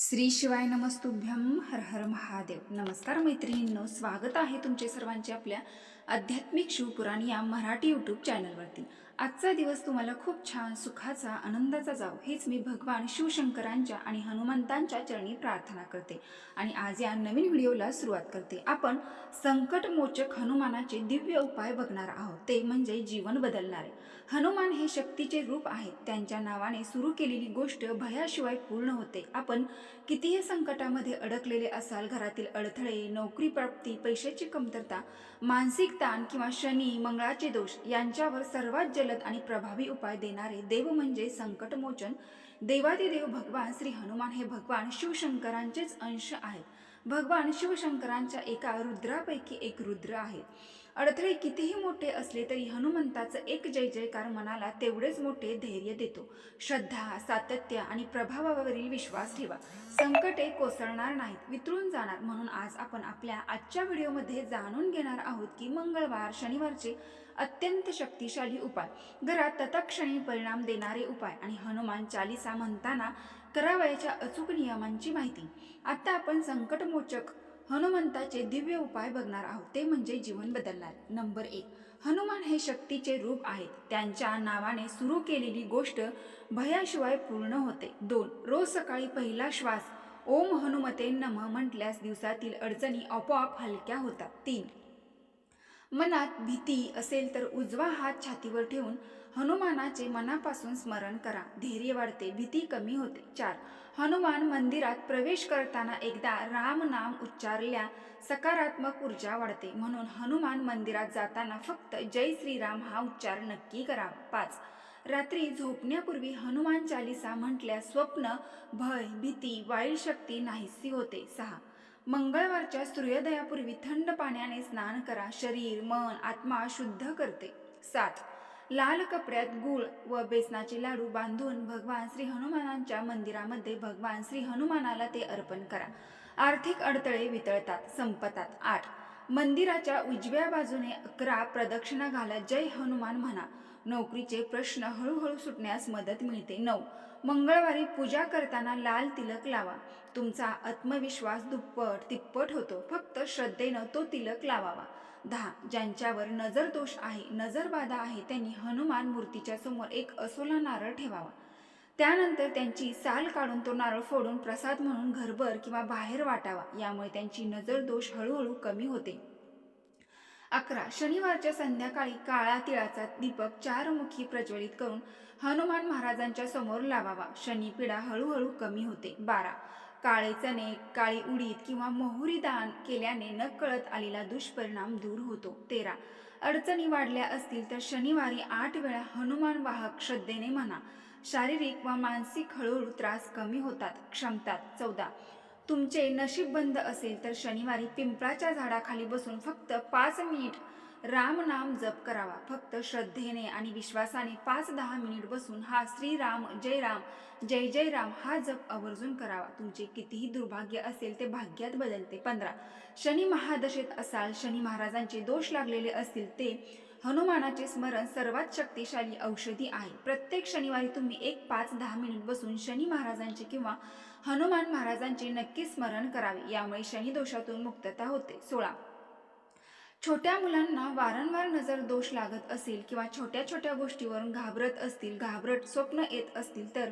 श्री शिवाय नमस्तुभ्यम हर हर महादेव. नमस्कार मैत्रिणींनो स्वागत आहे तुमचे सर्वांचे आपल्या आध्यात्मिक शिवपुराण या मराठी यूट्यूब चॅनलवरती आजचा दिवस तुम्हाला खूप छान सुखाचा आनंदाचा जाव. हेच मी भगवान शिवशंकरांच्या आणि हनुमंतांच्या चरणी प्रार्थना करते. आणि आज या नवीन व्हिडिओला सुरुवात करते. आपण संकटमोचक हनुमानाचे दिव्य उपाय बघणार आहोत. ते म्हणजे जीवन बदलणारे. हनुमान हे शक्तीचे रूप आहेत. त्यांच्या नावाने सुरू केलेली गोष्ट भयाशिवाय पूर्ण होते. आपण कितीही संकटामध्ये अडकलेले असाल घरातील अडथळे नोकरी प्राप्ती पैशाची कमतरता मानसिक ताण किंवा शनी मंगळाचे दोष यांच्यावर सर्वात जलद आणि प्रभावी उपाय देणारे देव म्हणजे संकटमोचन. देवादिदेव भगवान श्री हनुमान हे भगवान शिवशंकरांचेच अंश आहेत. भगवान शिवशंकरांच्या एका रुद्रापैकी एक रुद्र आहे. अडथळे कितीही मोठे असले तरी हनुमंताचं एक जय जयकार मनाला तेवढेच मोठे धैर्य देतो. श्रद्धा सातत्य आणि प्रभावावरील विश्वास ठेवा. संकटे कोसळणार नाहीत वितळून जाणार. म्हणून आज आपण आपल्या आजच्या व्हिडिओमध्ये जाणून घेणार आहोत की मंगळवार शनिवारचे अत्यंत शक्तिशाली उपाय. घरात तत्क्षणी परिणाम देणारे उपाय आणि हनुमान चालिसा म्हणताना करावयाच्या अचूक नियमांची माहिती. आता आपण संकटमोचक हनुमंताचे दिव्य उपाय बघणार आहोत. ते म्हणजे जीवन बदलणार. नंबर एक हनुमान हे शक्तीचे रूप आहेत. त्यांच्या नावाने सुरू केलेली गोष्ट भयाशिवाय पूर्ण होते. दोन रोज सकाळी पहिला श्वास ओम हनुमते नम म्हटल्यास दिवसातील अडचणी आपोआप हलक्या होतात. तीन मनात भीती असेल तर उजवा हात छातीवर ठेवून हनुमानाचे मनापासून स्मरण करा. धैर्य वाढते भीती कमी होते. चार. हनुमान मंदिरात प्रवेश करताना एकदा राम नाम उच्चारल्या सकारात्मक ऊर्जा वाढते. म्हणून हनुमान मंदिरात जाताना फक्त जय श्रीराम हा उच्चार नक्की करा पाच. रात्री झोपण्यापूर्वी हनुमान चालिसा म्हटल्यास स्वप्न भय भीती वाईट शक्ती नाहीसी होते. सहा. मंगळवारच्या सूर्योदयापूर्वी थंड पाण्याने स्नान करा. शरीर मन आत्मा शुद्ध करते. सात. लाल कपड्यात गूळ व बेसनाचे लाडू बांधून भगवान श्री हनुमानांच्या मंदिरामध्ये भगवान श्री हनुमानाला ते अर्पण करा. आर्थिक अडथळे वितळतात संपतात. आठ. मंदिराच्या उजव्या बाजूने अकरा प्रदक्षिणा घालत जय हनुमान म्हणा. नोकरीचे प्रश्न हळूहळू सुटण्यास मदत मिळते. नऊ. मंगळवारी पूजा करताना लाल तिलक लावा. तुमचा आत्मविश्वास दुप्पट तिप्पट होतो. फक्त श्रद्धेनं तो तिलक लावावा. दहा. ज्यांच्यावर नजर दोष आहे नजरबाधा आहे त्यांनी हनुमान मूर्तीच्या समोर एक असोला नारळ ठेवावा. त्यानंतर त्यांची साल काढून तो नारळ फोडून प्रसाद म्हणून घरभर किंवा बाहेर वाटावा. यामुळे त्यांची नजर दोष हळूहळू कमी होते. अकरा. शनिवारच्या संध्याकाळी काळा तिळाचा दीपक चारमुखी प्रज्वलित करून हनुमान महाराजांच्या समोर लावावा. शनिपीडा हळूहळू कमी होते. बारा. काळे चणे काळी उडीद किंवा मोहरी दान केल्याने नकळत आलेला दुष्परिणाम दूर होतो. तेरा. अडचणी वाढल्या असतील तर शनिवारी आठ वेळा हनुमान वाहक श्रद्धेने म्हणा. शारीरिक व मानसिक हळूहळू त्रास कमी होतात. क्षमतात. चौदा. तुमचे नशीब बंद असेल तर शनिवारी पिंपळाच्या झाडाखाली बसून फक्त पाच मिनिट राम नाम जप करावा. फक्त श्रद्धेने आणि विश्वासाने पाच दहा मिनिट बसून हा श्रीराम जय राम जय जय राम हा जप आवर्जून करावा. तुमचे कितीही दुर्भाग्य असेल ते भाग्यात बदलते. पंधरा. शनी महादशेत असाल शनी महाराजांचे दोष लागलेले असतील ते हनुमानाचे स्मरण सर्वात शक्तिशाली औषधी आहे. प्रत्येक शनिवारी तुम्ही एक पाच दहा मिनिट बसून शनी महाराजांचे किंवा हनुमान महाराजांचे नक्की स्मरण करावे. यामुळे शनी दोषातून मुक्तता होते. सोळा. छोट्या मुलांना वारंवार नजर दोष लागत असेल किंवा छोट्या छोट्या गोष्टीवरून घाबरत असतील घाबरट स्वप्न येत असतील तर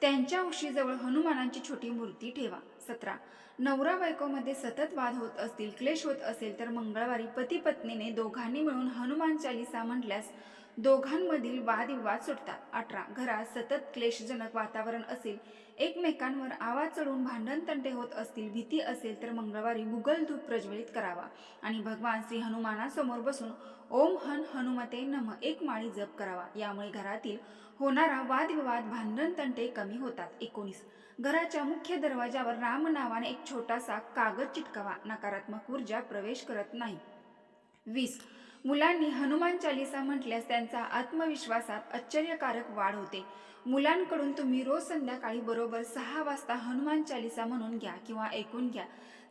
त्यांच्या उशीजवळ हनुमानांची छोटी मूर्ती ठेवा. सतरा. नवरा बायकोमध्ये सतत वाद होत असतील क्लेश होत असेल तर मंगळवारी पती पत्नीने दोघांनी मिळून हनुमान चालिसा म्हटल्यास दोघांमधील वादविवाद सुटतात. अठरा. घरात सतत क्लेशजनक वातावरण असेल एकमेकांवर आवाज चढून भांडण तंटे होत असतील भीती असेल तर मंगळवारी गुगल धूप प्रज्वलित करावा. आणि भगवान श्री हनुमानासमोर बसून ओम हन हनुमते नम एक माळी जप करावा. यामुळे घरातील होणारा वादविवाद भांडण तंटे कमी होतात. एकोणीस. घराच्या मुख्य दरवाजावर राम नावाने एक छोटासा कागद चिटकावा. नकारात्मक ऊर्जा प्रवेश करत नाही. वीस. मुलांनी हनुमान चालिसा म्हटल्यास त्यांचा आत्मविश्वासात आश्चर्यकारक वाढ होते. मुलांकडून तुम्ही रोज संध्याकाळी बरोबर सहा वाजता हनुमान चालिसा म्हणून घ्या किंवा ऐकून घ्या.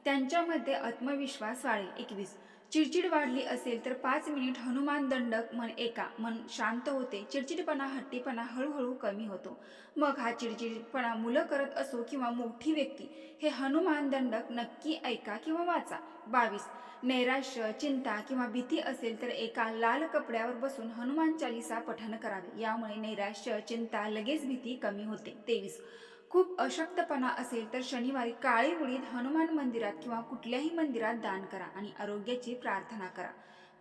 त्यांच्यामध्ये आत्मविश्वास वाढेल. एकवीस. चिडचिड वाढली असेल तर पाच मिनिट हनुमान दंडक मन एका मन शांत होते. चिडचिडपणा हट्टीपणा हळूहळू कमी होतो. मग हा चिडचिडपणा मुलं करत असो किंवा मोठी व्यक्ती हे हनुमान दंडक नक्की ऐका किंवा वाचा. बावीस. नैराश्य चिंता किंवा भीती असेल तर एका लाल कपड्यावर बसून हनुमान चालिसा पठण करावे. यामुळे नैराश्य चिंता लगेच भीती कमी होते. तेवीस. खूप अशक्तपणा असेल तर शनिवारी काळी उडीद हनुमान मंदिरात किंवा कुठल्याही मंदिरात दान करा आणि आरोग्याची प्रार्थना करा.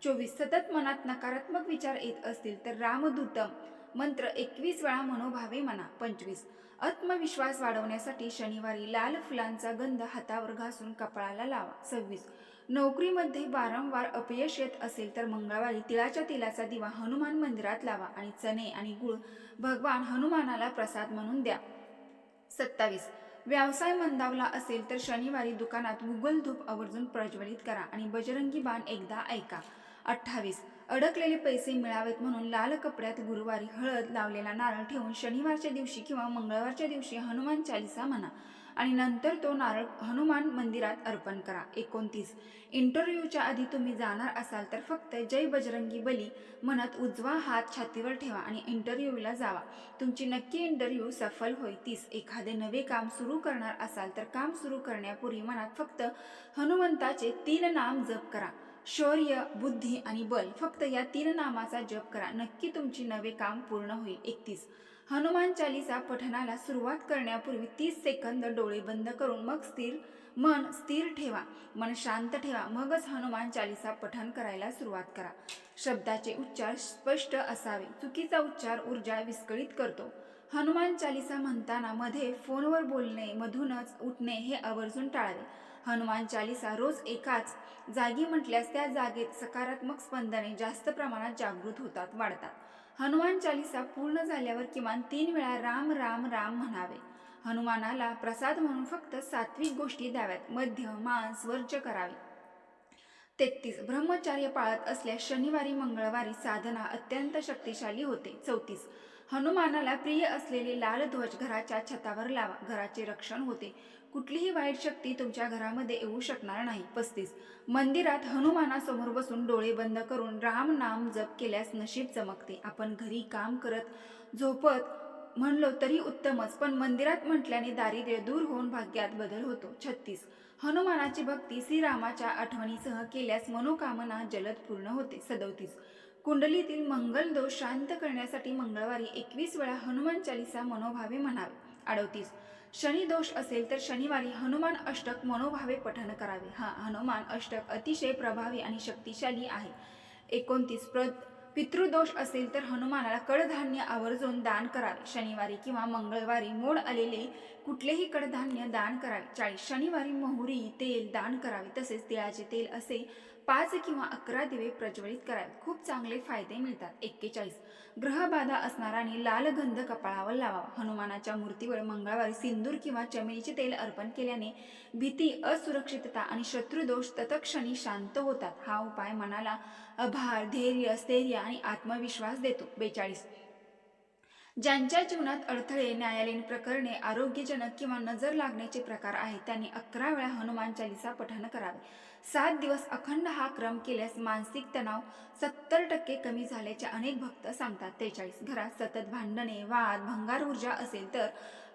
चोवीस सतत मनात नकारात्मक विचार येत असतील तर रामदूतम मंत्र एकवीस वेळा मनोभावे म्हणा. पंचवीस. आत्मविश्वास वाढवण्यासाठी शनिवारी लाल फुलांचा गंध हातावर घासून कपाळाला लावा. सव्वीस. नोकरीमध्ये वारंवार अपयश येत असेल तर मंगळवारी तिळाच्या तेलाचा दिवा हनुमान मंदिरात लावा आणि चणे आणि गुळ भगवान हनुमानाला प्रसाद म्हणून द्या. सत्तावीस. व्यवसाय मंदावला असेल तर शनिवारी दुकानात गुगल धूप आवर्जून प्रज्वलित करा आणि बजरंगी बाण एकदा ऐका. अठ्ठावीस. अडकलेले पैसे मिळावेत म्हणून लाल कपड्यात गुरुवारी हळद लावलेला नारळ ठेवून शनिवारच्या दिवशी किंवा मंगळवारच्या दिवशी हनुमान चालिसा म्हणा. आणि नंतर तो नारळ हनुमान मंदिरात अर्पण करा. एकोणतीस. इंटरव्ह्यूच्या आधी तुम्ही जाणार असाल तर फक्त जय बजरंगी बली म्हणत उजवा हात छातीवर ठेवा आणि इंटरव्ह्यूला जावा. तुमची नक्की इंटरव्ह्यू सफल होईल तीस एखादे नवे काम सुरू करणार असाल तर काम सुरू करण्यापूर्वी मनात फक्त हनुमंताचे तीन नाम जप करा. शौर्य बुद्धी आणि बल फक्त या तीन नामाचा जप करा. नक्की तुमची नवे काम पूर्ण होईल. एकतीस. हनुमान चालिसा पठणाला सुरुवात करण्यापूर्वी तीस सेकंद डोळे बंद करून मग स्थिर मन स्थिर ठेवा. मन शांत ठेवा. मगच हनुमान चालिसा पठण करायला सुरुवात करा. शब्दाचे उच्चार स्पष्ट असावे. चुकीचा उच्चार ऊर्जा विस्कळीत करतो. हनुमान चालिसा म्हणताना मध्ये फोनवर बोलणे मधूनच उठणे हे आवर्जून टाळावे. हनुमान चालिसा रोज एकाच जागी म्हटल्यास त्या जागेत सकारात्मक स्पंदने जास्त प्रमाणात जागृत होतात वाढतात. हनुमान चालिसा पूर्ण झाल्यावर किमान तीन वेळा राम राम राम म्हणावे. हनुमानाला प्रसाद म्हणून फक्त सात्विक गोष्टी द्याव्यात. मध्य मांस वर्ज्य करावे. तेहतीस. ब्रह्मचार्य पाळत असल्यास शनिवारी मंगळवारी साधना अत्यंत शक्तिशाली होते. चौतीस. हनुमानाला प्रिय असलेले लाल ध्वज घराच्या छतावर लावा. घराचे रक्षण होते. कुठलीही वाईट शक्ती तुमच्या घरामध्ये येऊ शकणार नाही. पस्तीस. मंदिरात हनुमानासमोर बसून डोळे बंद करून राम नाम जप केल्यास नशीब चमकते. आपण घरी काम करत झोपत म्हणलो तरी उत्तमच पण मंदिरात म्हटल्याने दारिद्र्य दूर होऊन भाग्यात बदल होतो. छत्तीस. हनुमानाची भक्ती श्रीरामाच्या आठवणीसह केल्यास मनोकामना जलद पूर्ण होते. सदोतीस. कुंडलीतील मंगल दोष शांत करण्यासाठी मंगळवारी एकवीस वेळा हनुमान चालिसा मनोभावे म्हणावे. अडवतीस शनी दोष असेल तर शनिवारी हनुमान अष्टक मनोभावे पठन करावे. हा हनुमान अष्टक अतिशय प्रभावी आणि शक्तिशाली आहे. एकोणतीस. प्र पितृदोष असेल तर हनुमानाला कडधान्य आवर्जून दान करावे. शनिवारी किंवा मंगळवारी मोड आलेले कुठलेही कडधान्य दान करावे. चाळीस. शनिवारी मोहरी तेल दान करावे. तसेच तिळाचे तेल असे पाच किंवा अकरा दिवे प्रज्वलित करावे. खूप चांगले फायदे मिळतात. एक्केचाळीस. ग्रहबाधा असणाराने लाल गंध कपाळावर लावावा. हनुमानाच्या मूर्तीवर मंगळवारी सिंदूर किंवा चमेलीचे तेल अर्पण केल्याने भीती असुरक्षितता आणि शत्रुदोष तत्क्षणी शांत होतात. हा उपाय मनाला अभार धैर्य स्थैर्य आणि आत्मविश्वास देतो. बेचाळीस. ज्यांच्या जीवनात अडथळे न्यायालयीन प्रकरणे आरोग्यजनक किंवा नजर लागण्याचे प्रकार आहेत त्यांनी अकरा वेळा हनुमान चालिसा पठण करावे. सात दिवस अखंड हा क्रम केल्यास मानसिक तणाव सत्तर टक्के कमी झाल्याचे अनेक भक्त सांगतात. त्रेचाळीस घरात सतत भांडणे वाद भंगार ऊर्जा असेल तर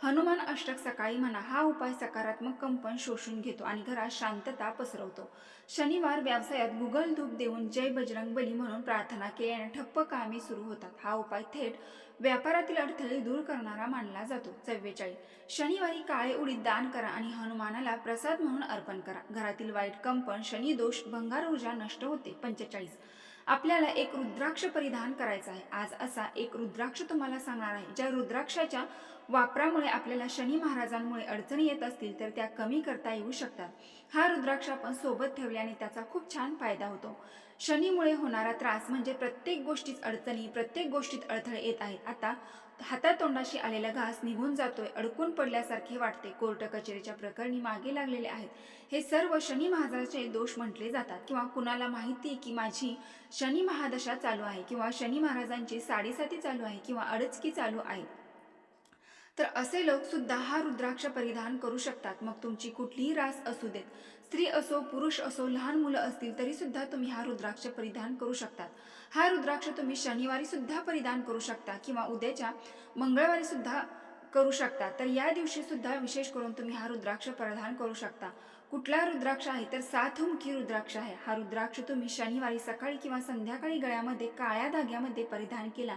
हनुमान अष्टक सकाळी म्हणा हा उपाय सकारात्मक कंपन शोषून घेतो आणि घरात शांतता पसरवतो. शनिवार व्यवसायात गुगल धूप देऊन जय बजरंग बली म्हणून प्रार्थना केल्याने ठप्प कामे सुरू होतात. हा उपाय थेट व्यापारातील अडथळे दूर करणारा मानला जातो. चव्वेचाळीस. शनिवारी काळे उडीद दान करा आणि हनुमानाला प्रसाद म्हणून अर्पण करा. घरातील वाईट कंपन शनी दोष भंगार ऊर्जा नष्ट होते. पंचेचाळीस. आपल्याला एक रुद्राक्ष परिधान करायचा आहे. आज असा एक रुद्राक्ष तुम्हाला सांगणार आहे. ज्या रुद्राक्षाच्या वापरामुळे आपल्याला शनी महाराजांमुळे अडचणी येत असतील तर त्या कमी करता येऊ शकतात. हा रुद्राक्ष आपण सोबत ठेवल्याने त्याचा खूप छान फायदा होतो. शनीमुळे होणारा त्रास म्हणजे प्रत्येक गोष्टीत अडचणी प्रत्येक गोष्टीत अडथळे येत आहेत. आता हातातोंडाशी आलेला घास निघून जातोय अडकून पडल्यासारखे वाटते. कोर्ट कचेरीच्या प्रकरणी मागे लागलेले आहेत. हे सर्व शनी महाराजाचे दोष म्हटले जातात किंवा कुणाला माहिती की माझी शनी महादशा चालू आहे किंवा शनी महाराजांची साडेसाती चालू आहे किंवा अडचकी चालू आहे. तर असे लोक सुद्धा हा रुद्राक्ष परिधान करू शकतात. मग तुमची कुठलीही रास असू देत. स्त्री असो पुरुष असो लहान मुलं असतील तरी सुद्धा तुम्ही हा रुद्राक्ष परिधान करू शकतात. हा रुद्राक्ष तुम्ही शनिवारी सुद्धा परिधान करू शकता किंवा उद्याच्या मंगळवारी सुद्धा करू शकता. तर या दिवशी सुद्धा विशेष करून तुम्ही हा रुद्राक्ष परिधान करू शकता. कुठला रुद्राक्ष आहे? तर सातमुखी रुद्राक्ष आहे. हा रुद्राक्ष तुम्ही शनिवारी सकाळी किंवा संध्याकाळी गळ्यामध्ये काळ्या धाग्यामध्ये परिधान केला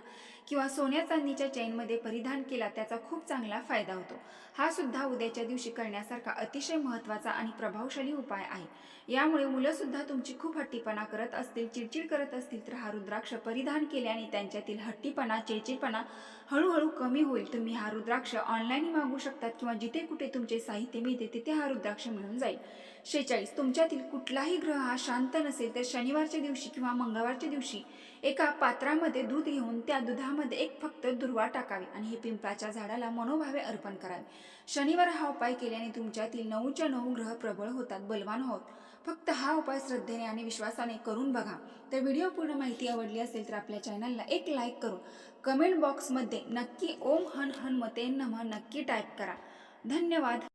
किंवा सोन्या चांदीच्या चैनमध्ये परिधान केला त्याचा खूप चांगला फायदा होतो. हा सुद्धा उद्याच्या दिवशी करण्यासारखा अतिशय महत्त्वाचा आणि प्रभावशाली उपाय आहे. यामुळे मुलंसुद्धा तुमची खूप हट्टीपणा करत असतील चिडचिड करत असतील तर हा रुद्राक्ष परिधान केल्याने त्यांच्यातील हट्टीपणा चिडचिडपणा हळूहळू कमी होईल. तुम्ही हा रुद्राक्ष ऑनलाईन मागू शकतात किंवा जिथे कुठे तुमचे साहित्य मिळते तिथे हा रुद्राक्ष मिळून जाईल. शेचाळीस तुमच्यातील कुठलाही ग्रह हा शांत नसेल तर शनिवारच्या दिवशी किंवा मंगळवारच्या दिवशी एका पात्रामध्ये दूध घेऊन त्या दुधामध्ये एक फक्त दुर्वा टाकावी आणि हे पिंपळाच्या झाडाला मनोभावे अर्पण करावे. शनिवार हा उपाय केल्याने तुमच्यातील नऊच्या नऊ ग्रह प्रबळ होतात बलवान होत. फक्त हा उपाय श्रद्धेने आणि विश्वासाने करून बघा. तर व्हिडिओ पूर्ण माहिती आवडली असेल तर आपल्या चॅनलला एक लाईक करून कमेंट बॉक्समध्ये नक्की ओम हन हन मते नम नक्की टाईप करा. धन्यवाद.